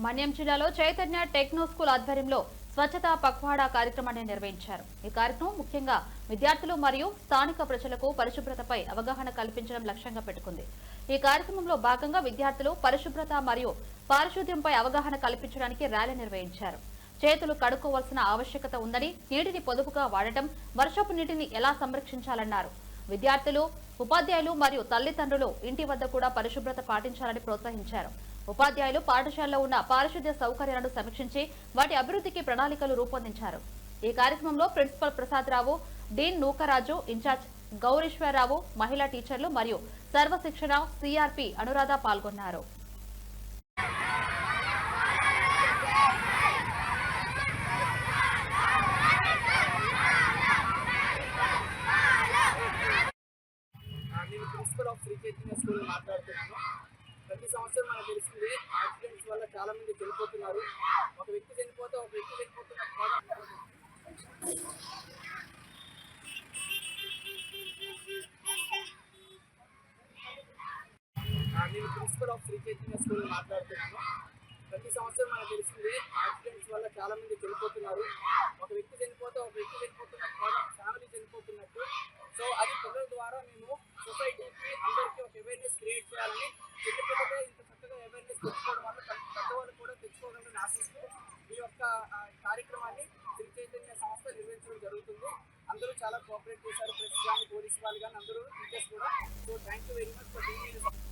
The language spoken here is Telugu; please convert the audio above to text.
మన్యం జిల్లాలో చైతన్య టెక్నో స్కూల్ ఆధ్వర్యంలో స్వచ్ఛతా పక్వాడా కార్యక్రమాన్ని నిర్వహించారు. ఈ కార్యక్రమం ముఖ్యంగా విద్యార్థులు మరియు స్థానిక ప్రజలకు పరిశుభ్రతపై అవగాహన కల్పించడం లక్ష్యంగా పెట్టుకుంది. ఈ కార్యక్రమంలో భాగంగా విద్యార్థులు పరిశుభ్రత మరియు పారిశుద్ధ్యంపై అవగాహన కల్పించడానికి ర్యాలీ నిర్వహించారు. చేతులు కడుక్కోవాల్సిన ఆవశ్యకత ఉందని నీటిని పొదుపుగా వాడటం వర్షపు నీటిని ఎలా సంరక్షించాలన్నారు. విద్యార్థులు ఉపాధ్యాయులు మరియు తల్లిదండ్రులు ఇంటి వద్ద కూడా పరిశుభ్రత పాటించాలని ప్రోత్సహించారు. ఉపాధ్యాయులు పాఠశాలలో ఉన్న పారిశుద్ధ్య సౌకర్యాలను సమీక్షించి వాటి అభివృద్ధికి ప్రణాళికలు రూపొందించారు. ఈ కార్యక్రమంలో principal Prasad Rao dean Nookaraju incharge Gowrishwararao మహిళా టీచర్లు మరియు సర్వశిక్షణ సిఆర్పి అనురాధ పాల్గొన్నారు. నేను ప్రిన్సిపల్ ఆఫ్ స్కూల్ మాట్లాడుతున్నాను. ప్రతి సంవత్సరం మనకు తెలిసింది యాక్సిడెంట్స్ వల్ల చాలా మంది చనిపోతున్నారు. ఒక వ్యక్తి చనిపోతే ఒక వ్యక్తి చనిపోతున్న నేను principal of Sri Chaitanya school మాట్లాడుతున్నాను. ప్రతి సంవత్సరం మనకు తెలిసింది యాక్సిడెంట్స్ వల్ల చాలా మంది చనిపోతున్నారు. ఒక వ్యక్తి చనిపోతే ఒక వ్యక్తి చనిపోతున్న కూడా ఫ్యామిలీ చనిపోతున్నట్టు. సో అది పిల్లల ద్వారా మేము సొసైటీకి అందరికీ ఒక అవేర్నెస్ క్రియేట్ చేయాలని కార్యక్రమాన్ని శ్రీ చైతన్య సంస్థ నిర్వహించడం జరుగుతుంది. అందరూ చాలా కోఆపరేట్ చేశారు. ప్రెస్ కానీ పోలీస్ వాళ్ళు కానీ అందరూ టీచర్స్ కూడా. So thank you very much for